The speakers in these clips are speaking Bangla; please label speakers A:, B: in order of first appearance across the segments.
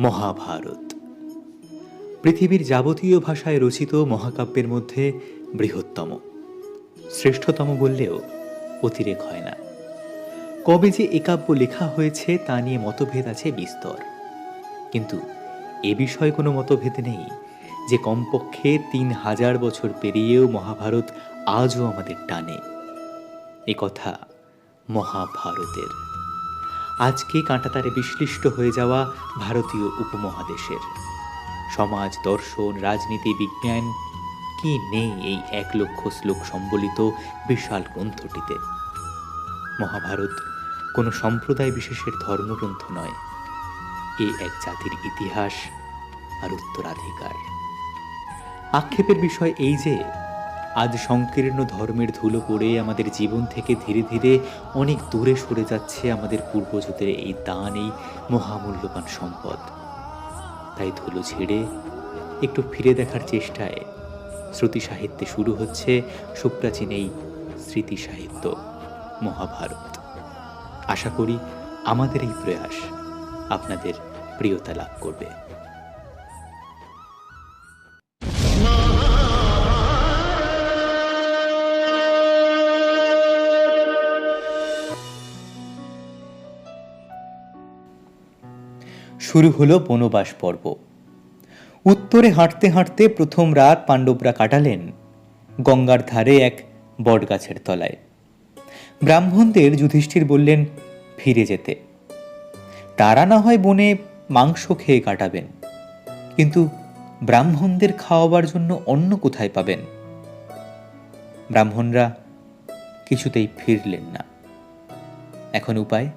A: মহাভারত। পৃথিবীর যাবতীয় ভাষায় রচিত মহাকাব্যের মধ্যে বৃহত্তম। শ্রেষ্ঠতম বললেও অতিরেক হয় না। কবে যে এ কাব্য লেখা হয়েছে তা নিয়ে মতভেদ আছে বিস্তর। কিন্তু এ বিষয়ে কোনো মতভেদ নেই যে কমপক্ষে তিন হাজার বছর পেরিয়েও মহাভারত আজও আমাদের টানে। এ কথা মহাভারতের। আজকে কাঁটাতারে বিশ্লিষ্ট হয়ে যাওয়া ভারতীয় উপমহাদেশের। সমাজ, দর্শন, রাজনীতি, বিজ্ঞান, কি নেই এই এক লক্ষ শ্লোক সম্বলিত বিশাল গ্রন্থটিতে? মহাভারত কোনো সম্প্রদায় বিশেষের ধর্মগ্রন্থ নয়। এ এক জাতির ইতিহাস আর উত্তরাধিকার। আক্ষেপের বিষয় এই যে আজ সংকীর্ণ ধর্মের ধুলো পড়ে আমাদের জীবন থেকে ধীরে ধীরে অনেক দূরে সরে যাচ্ছে আমাদের পূর্বজদের এই দান, এই মহামূল্যবান সম্পদ। তাই ধুলো ছেড়ে একটু ফিরে দেখার চেষ্টায় শ্রুতি সাহিত্যে শুরু হচ্ছে সুপ্রাচীন এই স্মৃতি সাহিত্য মহাভারত। আশা করি আমাদের এই প্রয়াস আপনাদের প্রিয়তা লাভ করবে। শুরু হলো বনবাস পর্ব। উত্তরে হাঁটতে হাঁটতে প্রথম রাত পাণ্ডবরা কাটালেন গঙ্গার ধারে এক বটগাছের তলায়। ব্রাহ্মণদের যুধিষ্ঠির বললেন, ফিরে যেতে। তারা না হয় বনে মাংস খেয়ে কাটাবেন, কিন্তু ব্রাহ্মণদের খাওয়াবার জন্য অন্য কোথায় পাবেন? ব্রাহ্মণরা কিছুতেই ফিরলেন না। এখন উপায়?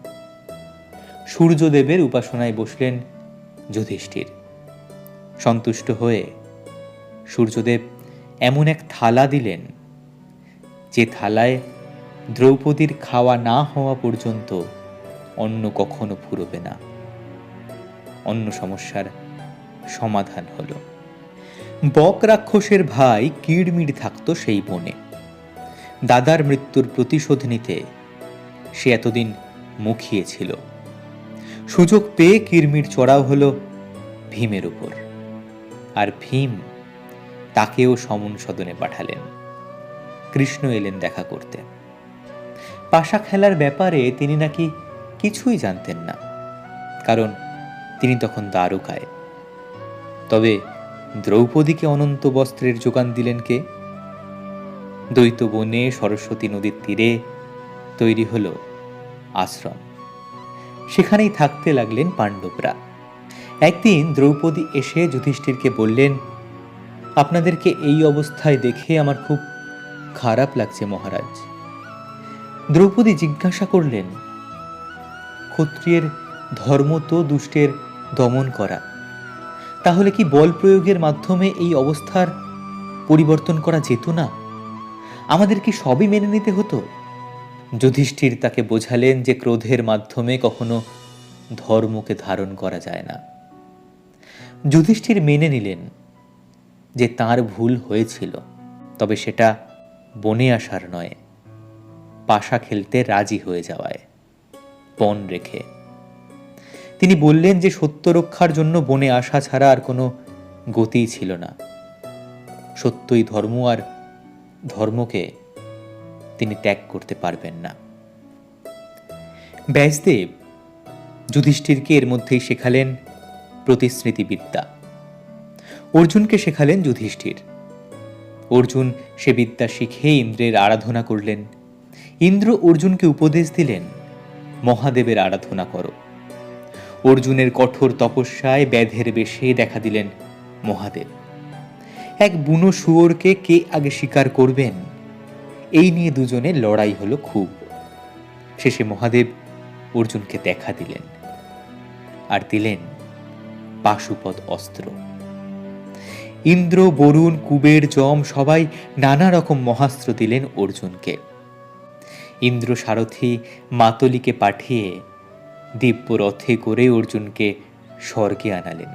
A: সূর্যদেবের উপাসনায় বসলেন যুধিষ্ঠির। সন্তুষ্ট হয়ে সূর্যদেব এমন এক থালা দিলেন, যে থালায় দ্রৌপদীর খাওয়া না হওয়া পর্যন্ত অন্য কখনো ফুরবে না। অন্য সমস্যার সমাধান হলো। বক রাক্ষসের ভাই কিড়মিড় থাকতো সেই বনে। দাদার মৃত্যুর প্রতিশোধ নিতে সে এতদিন মুখিয়েছিল সুযোগ পেয়ে কিরমির চড়াও হলো ভীমের উপর। আর ভীম তাকেও সমন সদনে পাঠালেন। কৃষ্ণ এলেন দেখা করতে। পাশা খেলার ব্যাপারে তিনি নাকি কিছুই জানতেন না, কারণ তিনি তখন দ্বারকায়। তবে দ্রৌপদীকে অনন্ত বস্ত্রের যোগান দিলেন কে? দ্বৈত বনে সরস্বতী নদীর তীরে তৈরি হলো আশ্রম। সেখানেই থাকতে লাগলেন পাণ্ডবরা। একদিন দ্রৌপদী এসে যুধিষ্ঠিরকে বললেন, আপনাদেরকে এই অবস্থায় দেখে আমার খুব খারাপ লাগছে মহারাজ। দ্রৌপদী জিজ্ঞাসা করলেন, ক্ষত্রিয়ের ধর্ম তো দুষ্টের দমন করা। তাহলে কি বল প্রয়োগের মাধ্যমে এই অবস্থার পরিবর্তন করা যেত না? আমাদের কি সবই মেনে নিতে হতো? যুধিষ্ঠির তাকে বোঝালেন যে ক্রোধের মাধ্যমে কখনো ধর্মকে ধারণ করা যায় না। যুধিষ্ঠির মেনে নিলেন যে তার ভুল হয়েছিল, তবে সেটা বনে আসার নয়, পাশা খেলতে রাজি হয়ে যাওয়ায় পণ রেখে। তিনি বললেন যে সত্য রক্ষার জন্য বনে আসা ছাড়া আর কোনো গতিই ছিল না। সত্যই ধর্ম আর ধর্মকে তিনি ত্যাগ করতে পারবেন না। ব্যাসদেব যুধিষ্ঠিরকে এর মধ্যেই শেখালেন প্রতিশ্রুতিবিদ্যা। অর্জুনকে শেখালেন যুধিষ্ঠির। অর্জুন সে বিদ্যা শিখে ইন্দ্রের আরাধনা করলেন। ইন্দ্র অর্জুনকে উপদেশ দিলেন, মহাদেবের আরাধনা করো। অর্জুনের কঠোর তপস্যায় ব্যাধের বেশে দেখা দিলেন মহাদেব। এক বুনো শুয়োরকে কে আগে স্বীকার করবেন? এই নিয়ে দুজনে লড়াই হলো খুব। শেষে মহাদেব অর্জুনকে দেখা দিলেন আর দিলেন পাশুপদ অস্ত্র। ইন্দ্র, বরুণ, কুবের, যম সবাই নানা রকম মহাস্ত্র দিলেন অর্জুনকে। ইন্দ্র সারথী মাতলিকে পাঠিয়ে দিব্য রথে করে অর্জুনকে স্বর্গে আনালেন।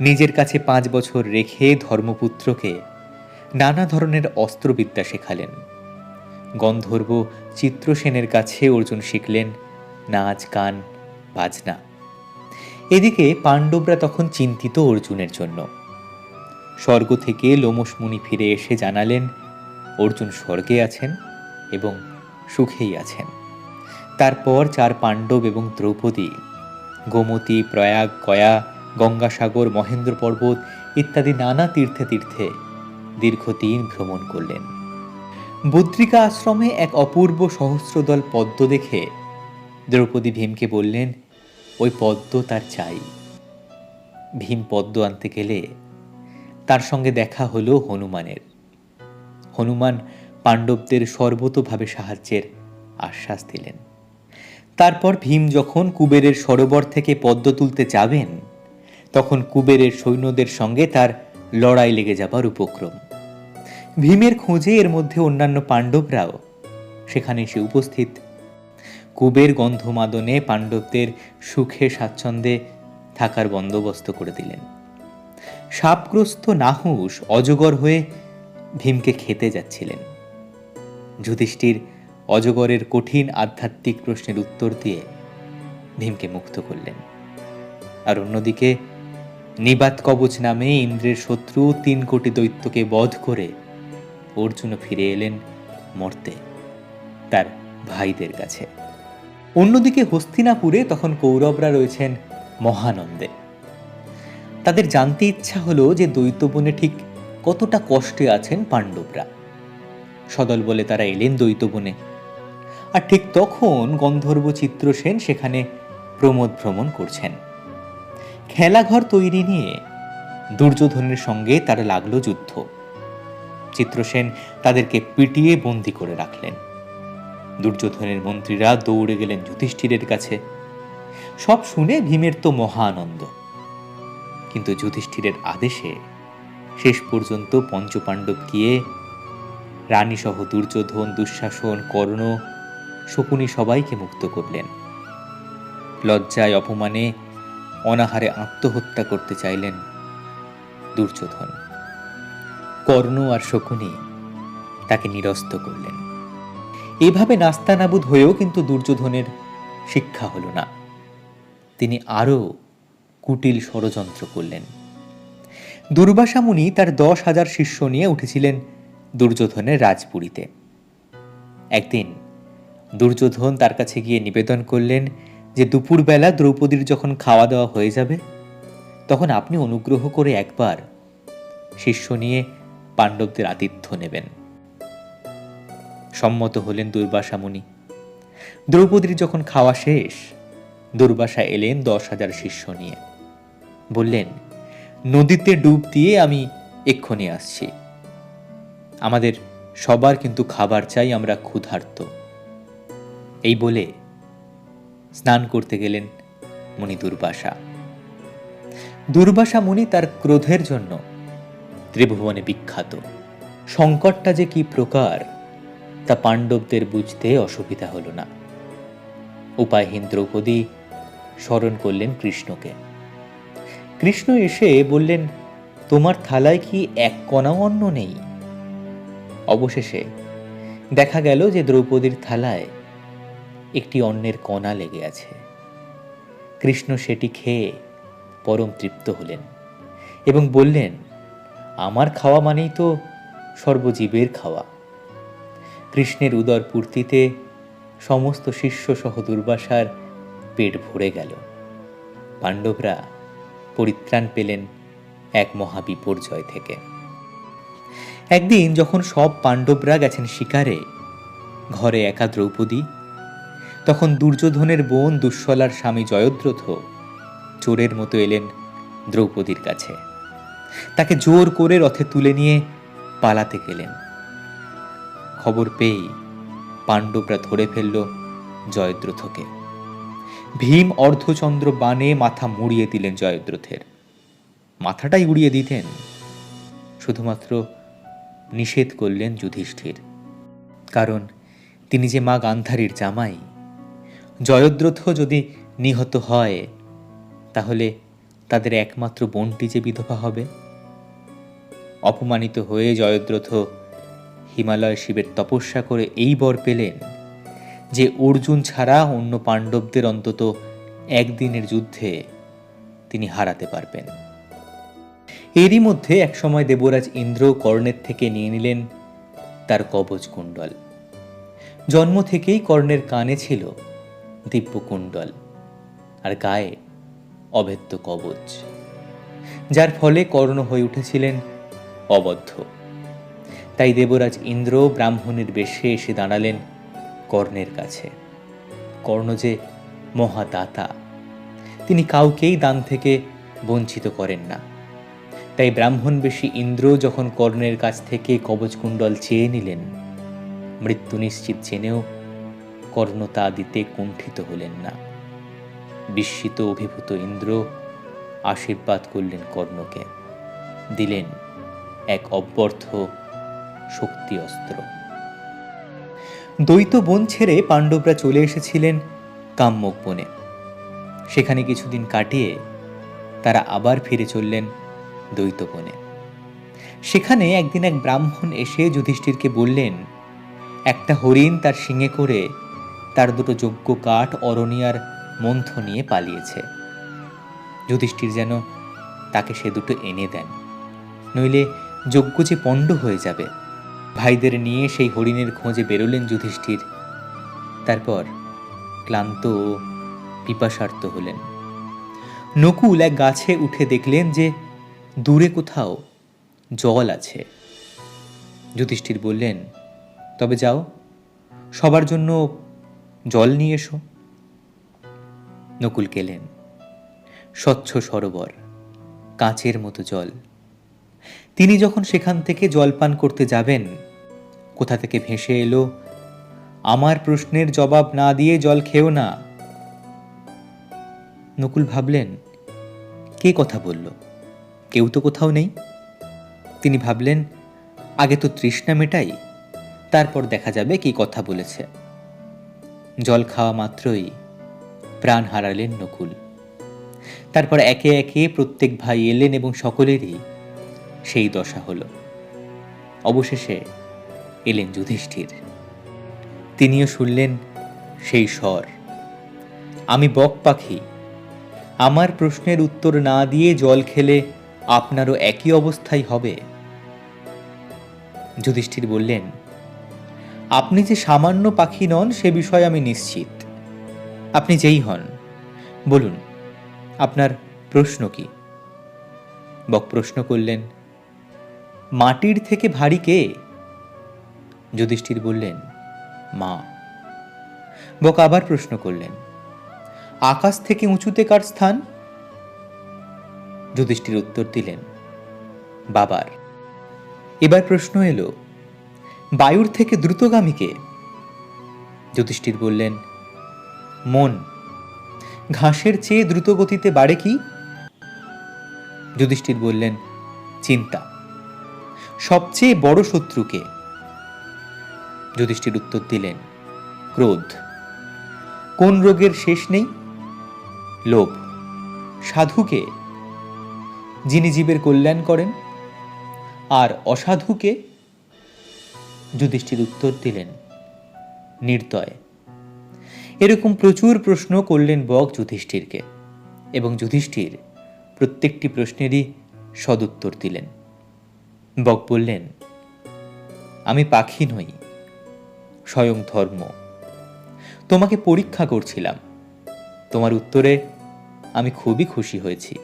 A: নিজের কাছে পাঁচ বছর রেখে ধর্মপুত্রকে নানা ধরনের অস্ত্রবিদ্যা শেখালেন। গন্ধর্ব চিত্রসেনের কাছে অর্জুন শিখলেন নাচ, গান, বাজনা। এদিকে পাণ্ডবরা তখন চিন্তিত অর্জুনের জন্য। স্বর্গ থেকে লোমসমুনি ফিরে এসে জানালেন, অর্জুন স্বর্গে আছেন এবং সুখেই আছেন। তারপর চার পাণ্ডব এবং দ্রৌপদী, গোমতী, প্রয়াগ গয়া গঙ্গাসাগর, মহেন্দ্র পর্বত ইত্যাদি নানা তীর্থে তীর্থে দীর্ঘদিন ভ্রমণ করলেন। বদ্রিকা আশ্রমে এক অপূর্ব সহস্রদল পদ্ম দেখে দ্রৌপদী ভীমকে বললেন, ওই পদ্ম তার চাই। ভীম পদ্ম আনতে গেলে তার সঙ্গে দেখা হলো হনুমানের। হনুমান পাণ্ডবদের সর্বতোভাবে সাহায্যের আশ্বাস দিলেন। তারপর ভীম যখন কুবেরের সরোবর থেকে পদ্ম তুলতে যাবেন, তখন কুবেরের সৈন্যদের সঙ্গে তার লড়াই লেগে যাবার উপক্রম। ভীমের খোঁজে এর মধ্যে অন্যান্য পাণ্ডবরাও। সেখানে এসে উপস্থিত। কুবের গন্ধমাদনে পাণ্ডবদের সুখে স্বাচ্ছন্দ্যে থাকার বন্দোবস্ত করে দিলেন। সাপগ্রস্ত নাহুস অজগর হয়ে ভীমকে খেতে যাচ্ছিলেন। যুধিষ্ঠির অজগরের কঠিন আধ্যাত্মিক প্রশ্নের উত্তর দিয়ে ভীমকে মুক্ত করলেন। আর অন্যদিকে নিবাত কবচ নামে ইন্দ্রের শত্রু তিন কোটি দৈত্যকে বধ করে অর্জুনও ফিরে এলেন মর্তে তার ভাইদের কাছে। অন্যদিকে হস্তিনাপুরে তখন কৌরবরা রয়েছেন মহানন্দে। তাদের জানতে ইচ্ছা হলো যে দ্বৈতবনে ঠিক কতটা কষ্টে আছেন পাণ্ডবরা। সদল বলে তারা এলেন দ্বৈতবনে আর ঠিক তখন গন্ধর্ব চিত্রসেন সেখানে প্রমোদ ভ্রমণ করছেন। খেলাঘর তৈরি নিয়ে দুর্যোধনের সঙ্গে তারা লাগল যুদ্ধ। চিত্রসেন তাদেরকে পিটিয়ে বন্দি করে রাখলেন। দুর্যোধনের মন্ত্রীরা দৌড়ে গেলেন যুধিষ্ঠিরের কাছে। সব শুনে ভীমের তো মহা আনন্দ। কিন্তু যুধিষ্ঠিরের আদেশে শেষ পর্যন্ত পঞ্চপাণ্ডব গিয়ে রানীসহ দুর্যোধন, দুঃশাসন, কর্ণ, শকুনি সবাইকে মুক্ত করলেন। লজ্জায়, অপমানে অনাহারে আত্মহত্যা করতে চাইলেন দুর্যোধন। কর্ণ আর শকুনি তাকে নিরস্ত করলেন। এভাবে নাস্তানাবুদ হয়েও কিন্তু দুর্যোধনের শিক্ষা হল না। তিনি আরও কুটিল ষড়যন্ত্র করলেন। দুর্বাসা মুনি তার দশ হাজার শিষ্য নিয়ে উঠেছিলেন দুর্যোধনের রাজপুরীতে। একদিন দুর্যোধন তার কাছে গিয়ে নিবেদন করলেন যে দুপুরবেলা দ্রৌপদীর যখন খাওয়া দাওয়া হয়ে যাবে, তখন আপনি অনুগ্রহ করে একবার শিষ্য নিয়ে পাণ্ডবদের আতিথ্য নেবেন। সম্মত হলেন দুর্বাসা মুনি দ্রৌপদীর যখন খাওয়া শেষ দুর্বাসা এলেন দশ হাজার শিষ্য নিয়ে। বললেন, নদীতে ডুব দিয়ে আমি এক্ষণে আসছি। আমাদের সবার কিন্তু খাবার চাই, আমরা ক্ষুধার্ত। এই বলে স্নান করতে গেলেন মুনি দুর্বাসা। দুর্বাসা মুনি তার ক্রোধের জন্য ত্রিভুবনে বিখ্যাত। সংকটটা যে কি প্রকার, তা পাণ্ডবদের বুঝতে অসুবিধা হল না। উপায়হীন দ্রৌপদী স্মরণ করলেন কৃষ্ণকে। কৃষ্ণ এসে বললেন, তোমার থালায় কি এক কণাও অন্ন নেই? অবশেষে দেখা গেল যে দ্রৌপদীর থালায় একটি অন্নের কণা লেগে আছে। কৃষ্ণ সেটি খেয়ে পরম তৃপ্ত হলেন এবং বললেন, আমার খাওয়া মানেই তো সর্বজীবের খাওয়া। কৃষ্ণের উদর পূর্তিতে সমস্ত শিষ্য সহ দুর্বাসার পেট ভরে গেল। পাণ্ডবরা পরিত্রাণ পেলেন এক মহাবিপর্যয় থেকে। একদিন যখন সব পাণ্ডবরা গেছেন শিকারে, ঘরে একা দ্রৌপদী তখন দুর্যোধনের বোন দুঃশলার স্বামী জয়দ্রথ চোরের মতো এলেন দ্রৌপদীর কাছে। তাকে জোর করে রথে তুলে নিয়ে পালাতে গেলেন। খবর পেয়েই পাণ্ডবরা ধরে ফেলল জয়দ্রথকে। ভীম অর্ধচন্দ্র বানে মাথা মুড়িয়ে দিলেন জয়দ্রথের। মাথাটাই উড়িয়ে দিতেন। শুধুমাত্র নিষেধ করলেন যুধিষ্ঠির। কারণ তিনি যে মা গান্ধারীর জামাই জয়দ্রথ যদি নিহত হয়, তাহলে তাদের একমাত্র বোনটি যে বিধবা হবে? অপমানিত হয়ে জয়দ্রথ হিমালয় শিবের তপস্যা করে এই বর পেলেন যে অর্জুন ছাড়া অন্য পাণ্ডবদের অন্তত একদিনের যুদ্ধে তিনি হারাতে পারবেন। এরই মধ্যে একসময় দেবরাজ ইন্দ্র কর্ণের থেকে নিয়ে নিলেন তার কবচ কুণ্ডল। জন্ম থেকেই কর্ণের কানে ছিল দিব্য কুণ্ডল আর গায়ে অভেদ্য কবচ, যার ফলে কর্ণ হয়ে উঠেছিলেন অবদ্ধ। তাই দেবরাজ ইন্দ্র ব্রাহ্মণের বেশে এসে দাঁড়ালেন কর্ণের কাছে। কর্ণ যে মহাদাতা, তিনি কাউকেই দান থেকে বঞ্চিত করেন না। তাই ব্রাহ্মণবেশী ইন্দ্র যখন কর্ণের কাছ থেকে কবচকুণ্ডল চেয়ে নিলেন, মৃত্যু নিশ্চিত জেনেও কর্ণ তা দিতে কুণ্ঠিত হলেন না। বিস্মিত অভিভূত ইন্দ্র আশীর্বাদ করলেন কর্ণকে, দিলেন এক অব্যর্থ শক্তি অস্ত্র। দ্বৈত বন ছেড়ে পাণ্ডবরা চলে এসেছিলেন কাম্যক বনে। সেখানে কিছুদিন কাটিয়ে তারা আবার ফিরে চললেন দ্বৈত বনে। সেখানে একদিন এক ব্রাহ্মণ এসে যুধিষ্ঠিরকে বললেন, একটা হরিণ তার শিঙে করে তার দুটো যোগ্য কাঠ অরণিয়ার মন্থ নিয়ে পালিয়েছে। যুধিষ্ঠির যেন তাকে সে দুটো এনে দেন। নইলে যজ্ঞ যে পণ্ড হয়ে যাবে। ভাইদের নিয়ে সেই হরিণের খোঁজে বেরোলেন যুধিষ্ঠির। তারপর ক্লান্ত ও পিপাসার্ত হলেন। নকুল এক গাছে উঠে দেখলেন যে দূরে কোথাও জল আছে। যুধিষ্ঠির বললেন, তবে যাও, সবার জন্য জল নিয়ে এসো। নকুল গেলেন স্বচ্ছ সরোবর, কাঁচের মতো জল। তিনি যখন সেখান থেকে জল পান করতে যাবেন, কোথা থেকে ভেসে এলো? আমার প্রশ্নের জবাব না দিয়ে জল খেও না। নকুল ভাবলেন, কে কথা বলল? কেউ তো কোথাও নেই। তিনি ভাবলেন, আগে তো তৃষ্ণা মেটাই, তারপর দেখা যাবে কি কথা বলেছে। জল খাওয়া মাত্রই প্রাণ হারালেন নকুল। তারপর একে একে প্রত্যেক ভাই এলেন এবং সকলেরই সেই দশা হলো। অবশেষে এলেন যুধিষ্ঠির। তিনিও শুনলেন, সেই স্বর। আমি বক পাখি। আমার প্রশ্নের উত্তর না দিয়ে জল খেলে আপনারও একই অবস্থাই হবে। যুধিষ্ঠির বললেন আপনি যে সামান্য পাখি নন, সে বিষয়ে আমি নিশ্চিত। আপনি যেই হন, বলুন, আপনার প্রশ্ন কি? বক প্রশ্ন করলেন, মাটির থেকে ভারী কে? যুধিষ্ঠির বললেন, মা। বক আবার প্রশ্ন করলেন, আকাশ থেকে উঁচুতে কার স্থান? যুধিষ্ঠির উত্তর দিলেন, বাবার। এবার প্রশ্ন এলো বায়ুর থেকে দ্রুতগামীকে? যুধিষ্ঠির বললেন, মন, ঘাসের চেয়ে দ্রুত গতিতে বাড়ে কি? যুধিষ্ঠির বললেন, চিন্তা, সবচেয়ে বড় শত্রুকে? যুধিষ্ঠির উত্তর দিলেন, ক্রোধ, কোন রোগের শেষ নেই? লোভ, সাধুকে, যিনি জীবের কল্যাণ করেন, আর অসাধুকে যুধিষ্ঠির উত্তর দিলেন, নির্দয়। এরকম প্রচুর প্রশ্ন করলেন বক যুধিষ্ঠিরকে এবং যুধিষ্ঠির প্রত্যেকটি প্রশ্নেরই সদুত্তর দিলেন। বক বললেন, আমি পাখি নই, স্বয়ং ধর্ম। তোমাকে পরীক্ষা করছিলাম। তোমার উত্তরে আমি খুবই খুশি হয়েছি।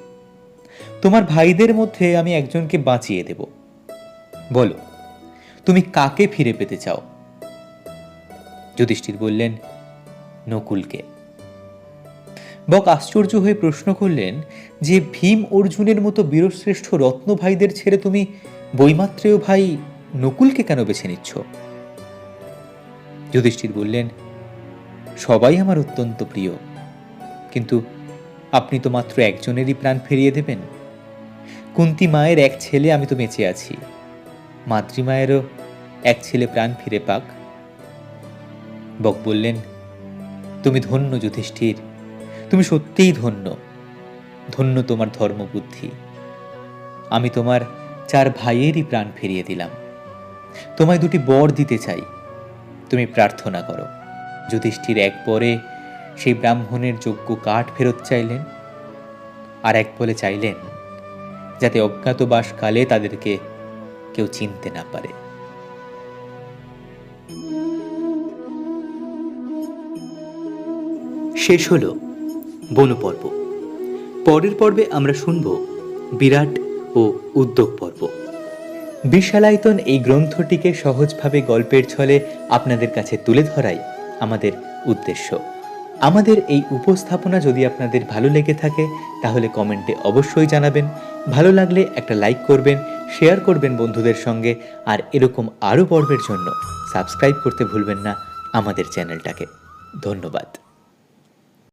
A: তোমার ভাইদের মধ্যে আমি একজনকে বাঁচিয়ে দেব। বলো। তুমি কাকে ফিরে পেতে চাও? যুধিষ্ঠির বললেন, নকুলকে। বক আশ্চর্য হয়ে প্রশ্ন করলেন, যে ভীম অর্জুনের মতো বীরশ্রেষ্ঠ রত্ন ভাইদের ছেড়ে তুমি বৈমাত্রেয় ভাই নকুলকে কেন বেছে নিচ্ছ? যুধিষ্ঠির বললেন, সবাই আমার অত্যন্ত প্রিয়, কিন্তু আপনি তো মাত্র একজনেরই প্রাণ ফিরিয়ে দেবেন। কুন্তি মায়ের এক ছেলে আমি তো বেঁচে আছি। মাতৃমায়েরও এক ছেলে প্রাণ ফিরে পাক। বক বললেন, তুমি ধন্য যুধিষ্ঠির, তুমি সত্যিই ধন্য। ধন্য তোমার ধর্মবুদ্ধি। আমি তোমার চার ভাইয়েরই প্রাণ ফিরিয়ে দিলাম। তোমায় দুটি বর দিতে চাই। তুমি প্রার্থনা করো। যুধিষ্ঠির এক পরে সেই ব্রাহ্মণের যোগ্য কাঠ ফেরত চাইলেন, আর এক বলে চাইলেন, যাতে অজ্ঞাতবাসকালে তাদেরকে কেউ চিনতে না পারে। শেষ হল বন পর্ব। পরের পর্বে আমরা শুনব বিরাট ও উদ্যোগ পর্ব। বিশালায়তন এই গ্রন্থটিকে সহজভাবে গল্পের ছলে আপনাদের কাছে তুলে ধরাই আমাদের উদ্দেশ্য। আমাদের এই উপস্থাপনা যদি আপনাদের ভালো লেগে থাকে, তাহলে কমেন্টে অবশ্যই জানাবেন। ভালো লাগলে একটা লাইক করবেন শেয়ার করবেন বন্ধুদের সঙ্গে আর এরকম আরও পর্বের জন্য সাবস্ক্রাইব করতে ভুলবেন না আমাদের চ্যানেলটাকে। ধন্যবাদ।